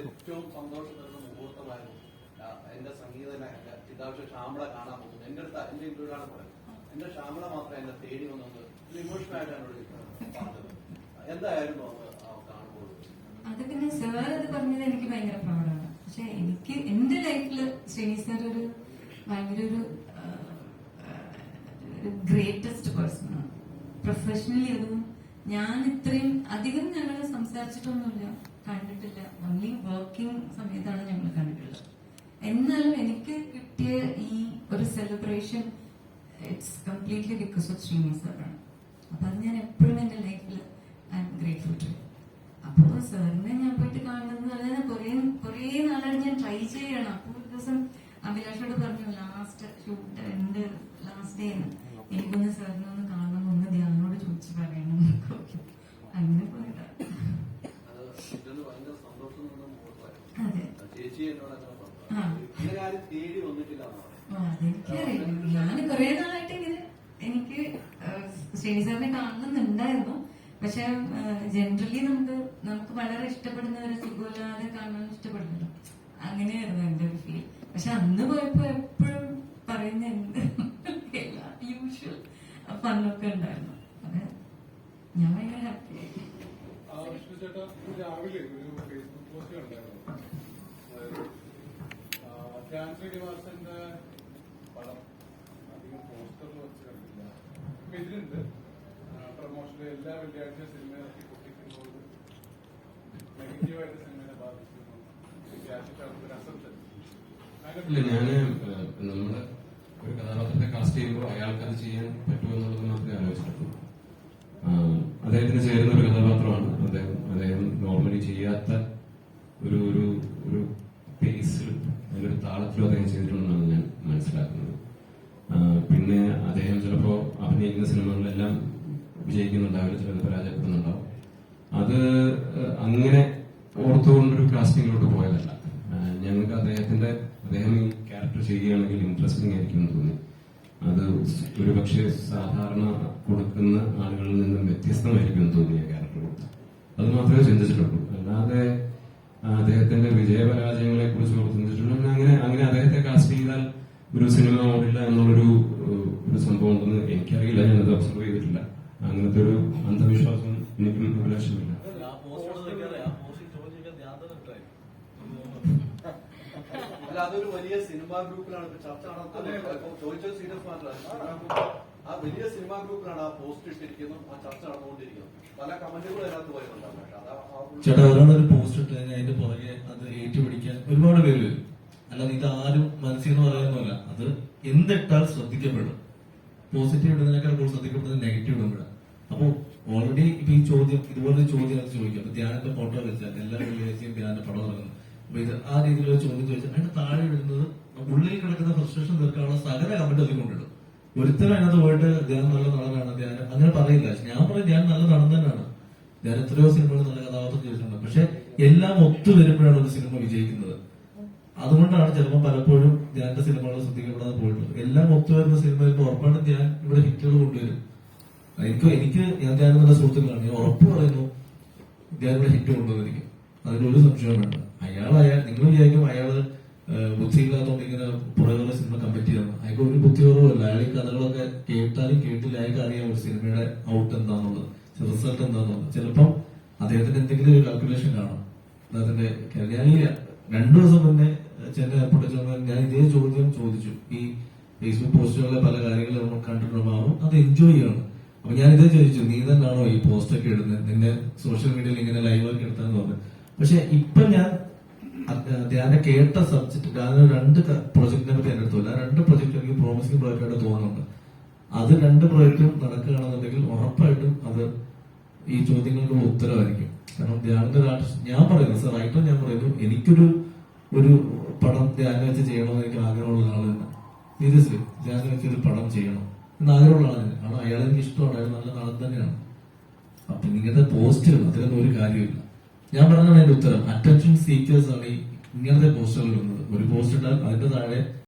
ഏറ്റവും സന്തോഷം തരുന്ന മുഹൂർത്തമായിരുന്നു എന്റെ സംഗീത ചിതാക്ഷ ശ്യാമള കാണാൻ പോകുന്നു. എന്റെ അടുത്ത് എന്റെ ഇന്റർവ്യൂലാണ് പറയുന്നത്. എന്റെ ശ്യാമള മാത്രം എന്നെ തേടി വന്നത് ഇമോഷണൽ ആയിട്ടാണ് പറഞ്ഞത്. എന്തായിരുന്നു അത് കാണുമ്പോൾ അത് പിന്നെ സാർ അത് പറഞ്ഞത് എനിക്ക് ഭയങ്കര പ്രൗഡാണ് പക്ഷെ എനിക്ക് എന്റെ ലൈഫിൽ ശ്രീനി സാർ ഒരു ഭയങ്കര ഒരു ഗ്രേറ്റസ്റ്റ് പേഴ്സൺ ആണ്. പ്രൊഫഷണലി അതും ഞാൻ ഇത്രയും അധികം ഞങ്ങൾ സംസാരിച്ചിട്ടൊന്നുമില്ല കണ്ടിട്ടില്ല. ഓൺലി വർക്കിംഗ് സമയത്താണ് ഞങ്ങൾ കണ്ടിട്ടുള്ളത്. എന്നാലും എനിക്ക് കിട്ടിയ ഈ ഒരു celebration it's completely because of Sreeni സാറാണ് അപ്പൊ അത് ഞാൻ എപ്പോഴും എന്റെ ലൈഫിൽ ഐ എം ഗ്രേറ്റ്ഫുൾ ടു അപ്പോ സാറിനെ ഞാൻ പോയിട്ട് കാണുന്നത് അതായത് കുറെ കുറെ നാളായിട്ട് ഞാൻ ട്രൈ ചെയ്യണം. അപ്പൊ ഒരു ദിവസം അഭിലാഷോട് പറഞ്ഞു ലാസ്റ്റ് ഷൂട്ട് എന്റെ ലാസ്റ്റ് ഡേ എനിക്കൊന്ന് സാറിനെ ഒന്ന് കാണണം ഒന്ന് ധ്യാനോട് ചോദിച്ചു പറയണം എന്നൊക്കെ പറഞ്ഞു. അങ്ങനെ പോയതാ അത് ഇതൊന്ന് ഭയങ്കര സന്തോഷം തന്ന മുഹൂർത്തമായിരുന്നു അതെ ആ, ചേച്ചി എന്നോട് അങ്ങനെ ആ. പറഞ്ഞു ഇങ്ങനെ ആരും തേടി വന്നിട്ടില്ല എന്ന് പറഞ്ഞു ഓ, അതെനിക്കറിയാം ഞാൻ കുറെ നാളായിട്ട് ഇങ്ങനെ എനിക്ക് ശ്രീനി സാറിനെ കാണുന്നുണ്ടായിരുന്നു. പക്ഷെ ജനറലി നമുക്ക് നമുക്ക് വളരെ ഇഷ്ടപ്പെടുന്നവരെ സുഖമില്ലാതെ കാണാൻ ഇഷ്ടപ്പെടുന്നല്ലോ അങ്ങനെയായിരുന്നു എന്റെ ഒരു ഫീൽ പക്ഷെ അന്ന് പോയപ്പോ എപ്പോഴും പറയുന്ന എന്ത് എല്ലാ യൂഷ്വൽ ഫണ്ണൊക്കെ ഉണ്ടായിരുന്നു. അതെ ഞാൻ ഭയങ്കര ഹാപ്പിയായി രാവിലെ ഒരു ഫേസ്ബുക്ക് പോസ്റ്റ് കണ്ടായിരുന്നു. ഞാൻ നമ്മൾ ഒരു കഥാപാത്രത്തെ കാസ്റ്റ് ചെയ്യുമ്പോൾ അയാൾക്ക് അത് ചെയ്യാൻ പറ്റുമോ എന്നുള്ളത് മാത്രമേ ആലോചിച്ചിട്ടുള്ളൂ അദ്ദേഹത്തിന് ചേരുന്ന ഒരു കഥാപാത്രമാണ് അദ്ദേഹം. അദ്ദേഹം നോർമലി ചെയ്യാത്ത ഒരു ഒരു പേസിലും അതിലൊരു താളത്തിലും അദ്ദേഹം ചെയ്തിട്ടുണ്ടെന്നാണ് ഞാൻ മനസ്സിലാക്കുന്നത് ആഹ്, പിന്നെ അദ്ദേഹം ചിലപ്പോ അഭിനയിക്കുന്ന സിനിമകളിലെല്ലാം വിജയിക്കുന്നുണ്ടാവില്ല ചിലത് പരാജയപ്പെടുന്നുണ്ടാവും. അത് അങ്ങനെ ഓർത്തുകൊണ്ടൊരു കാസ്റ്റിങ്ങിലോട്ട് പോയതല്ല. ഞങ്ങൾക്ക് അദ്ദേഹത്തിന്റെ അദ്ദേഹം ഈ ക്യാരക്ടർ ചെയ്യുകയാണെങ്കിൽ ഇൻട്രസ്റ്റിംഗ് ആയിരിക്കും എന്ന് തോന്നി. അത് ഒരു പക്ഷേ സാധാരണ കൊടുക്കുന്ന ആളുകളിൽ നിന്നും വ്യത്യസ്തമായിരിക്കും എന്ന് തോന്നിയ ക്യാരക്ടർ കൊടുത്തു. അത് മാത്രമേ ചിന്തിച്ചിട്ടുള്ളൂ. അല്ലാതെ അദ്ദേഹത്തിന്റെ വിജയപരാജയങ്ങളെ കുറിച്ച് ചിന്തിച്ചിട്ടുള്ളൂ. അങ്ങനെ അങ്ങനെ അദ്ദേഹത്തെ കാസ്റ്റ് ചെയ്താൽ ഒരു സിനിമ അല്ല അതൊരു വലിയ സിനിമാ ഗ്രൂപ്പിലാണ്. ചർച്ച നടത്തുന്നത് ഇപ്പൊ ചോദിച്ചത് സീരിയസ് മാത്രമല്ല. ആ വലിയ സിനിമാ ഗ്രൂപ്പിലാണ് ആ പോസ്റ്റ് ഇട്ടിരിക്കുന്നു ആ ചർച്ച നടന്നുകൊണ്ടിരിക്കുന്നു പല കമന്റുകളും അതിനകത്ത് വരുന്നുണ്ടാവും ചേട്ടാ ഒരാളൊരു പോസ്റ്റ് ഇട്ട് അതിന്റെ പുറകെ അത് ഏറ്റുപിടിക്കാൻ ഒരുപാട് പേര്. വരും അല്ലാതെ ഇത് ആരും മനസ്സിൽ നിന്ന് പറയുന്നതല്ല. അത് എന്തിട്ടാൽ ശ്രദ്ധിക്കപ്പെടും. പോസിറ്റീവ് ഇടുന്നതിനേക്കാൾ കൂടുതൽ ശ്രദ്ധിക്കപ്പെടുന്നത് നെഗറ്റീവ് ഇടുമ്പോഴാണ് അപ്പോ ഓൾറെഡി ഇപ്പൊ ഈ ചോദ്യം ഇതുപോലെ ചോദ്യം അത് ചോദിക്കും. അപ്പൊ ധ്യാനത്തെ ഫോട്ടോ വെച്ചാൽ എല്ലാ വെള്ളിയാഴ്ചയും ധ്യാനത്തെ പടം ഇറങ്ങുന്നു അപ്പൊ ഇത് ആ രീതിയിലുള്ള ചോദ്യം ചോദിച്ചാൽ അതിന്റെ താഴെ ഇടുന്നത് ഉള്ളിൽ കിടക്കുന്ന ഫ്രസ്ട്രേഷൻ തീർക്കാനുള്ള സകല കമന്റ് അതിൽ കൊണ്ടിടും. ഒരുത്തരും അതിനകത്ത് പോയിട്ട് ധ്യാനം നല്ല നടനാണ് ധ്യാനം അങ്ങനെ പറയില്ല. ഞാൻ പറയും ധ്യാനം നല്ല നടൻ തന്നെയാണ്. ഞാൻ എത്രയോ സിനിമകൾ നല്ല കഥാപാത്രം ചെയ്തിട്ടുണ്ട്. പക്ഷെ എല്ലാം ഒത്തു വരുമ്പോഴാണ് ഒരു സിനിമ വിജയിക്കുന്നത്. അതുകൊണ്ടാണ് ചിലപ്പോൾ പലപ്പോഴും ധ്യാന്റെ സിനിമകൾ ശ്രദ്ധിക്കപ്പെടാതെ പോയിട്ടുള്ളത്. എല്ലാം ഒത്തു വരുന്ന സിനിമ ഉറപ്പാണ് ഞാൻ ഇവിടെ ഹിറ്റുകൾ കൊണ്ടുവരും. എനിക്ക് എനിക്ക് ഞാൻ ധ്യാനം നല്ല സുഹൃത്തുക്കളാണ്. ഞാൻ ഉറപ്പ് പറയുന്നു ധ്യാൻ ഇവിടെ ഹിറ്റ് കൊണ്ടുവന്നിരിക്കും അതിലൊരു സംശയം വേണ്ട. അയാൾ അയാൾ നിങ്ങൾ വിചാരിക്കും അയാൾ ബുദ്ധിയില്ലാത്തോണ്ട് ഇങ്ങനെ പുറകുള്ള സിനിമ കമ്പറ്റ് ചെയ്യുന്നു അയാൾക്ക് ഒരു ബുദ്ധി കുറവല്ല അയാൾ ഈ കഥകളൊക്കെ കേട്ടാലും കേട്ടില്ല. അയാൾക്ക് അറിയാം ഒരു സിനിമയുടെ ഔട്ട് എന്താണെന്നുള്ളത് റിസൾട്ട് എന്താണെന്നുള്ളത് ചിലപ്പം അദ്ദേഹത്തിന്റെ എന്തെങ്കിലും ഒരു കാൽക്കുലേഷൻ കാണും. അദ്ദേഹത്തിന്റെ. ഞാൻ രണ്ടു ദിവസം മുന്നേ ചെന്നൈ എയർപോർട്ടിൽ ചെന്നാൽ ഞാൻ ഇതേ ചോദ്യം ചോദിച്ചു. ഈ ഫേസ്ബുക്ക് പോസ്റ്റുകളിലെ പല കാര്യങ്ങളും നമ്മൾ കണ്ടിട്ടുണ്ടാവും അത് എൻജോയ് ചെയ്യണം. അപ്പൊ ഞാൻ ഇത് ചോദിച്ചു നീ തന്നെയാണോ ഈ പോസ്റ്റ് ഒക്കെ ഇടുന്നത്? നിന്റെ സോഷ്യൽ മീഡിയയിൽ ഇങ്ങനെ ലൈവ് ഒക്കെ എടുത്താന്ന് പറഞ്ഞു പക്ഷെ ഇപ്പൊ ഞാൻ ധ്യാന കേട്ട സബ്ജക്ട് ഞാൻ രണ്ട് പ്രൊജക്ടിനെ പറ്റി എന്റെ അടുത്തില്ല രണ്ട് പ്രൊജക്ട് എനിക്ക് പ്രോമിസിംഗ് പ്രോജക്റ്റ് ആയിട്ട് തോന്നുന്നുണ്ട്. അത് രണ്ട് പ്രോജക്റ്റും നടക്കുകയാണെന്നുണ്ടെങ്കിൽ ഉറപ്പായിട്ടും അത് ഈ ചോദ്യങ്ങൾക്ക് ഉത്തരവായിരിക്കും. കാരണം ധ്യാനത്തെ ഞാൻ പറയുന്നു സർ റൈറ്റർ ഞാൻ പറയുന്നു. എനിക്കൊരു ഒരു പടം ധ്യാനം വെച്ച് ചെയ്യണമെന്ന് എനിക്ക് ആഗ്രഹമുള്ള ആളാണ് സീരിയസ്ലി ധ്യാനം വെച്ച് ഒരു പടം ചെയ്യണം. എന്ന് ആഗ്രഹമുള്ള ആളാണ് കാരണം അയാൾ എനിക്ക് ഇഷ്ടമാണ്. അയാൾ നല്ല നടൻ തന്നെയാണ്. അപ്പൊ ഇങ്ങനത്തെ പോസ്റ്റുകൾ അതിലൊന്നും ഒരു കാര്യമില്ല ഞാൻ പറഞ്ഞതാണ് അതിന്റെ ഉത്തരം. അറ്റൻഷൻ സീക്കേഴ്സ് ആണ് ഈ ഇങ്ങനത്തെ പോസ്റ്റുകൾ ഒരു പോസ്റ്റ് ഇട്ടാൽ അതിന്റെ താഴെ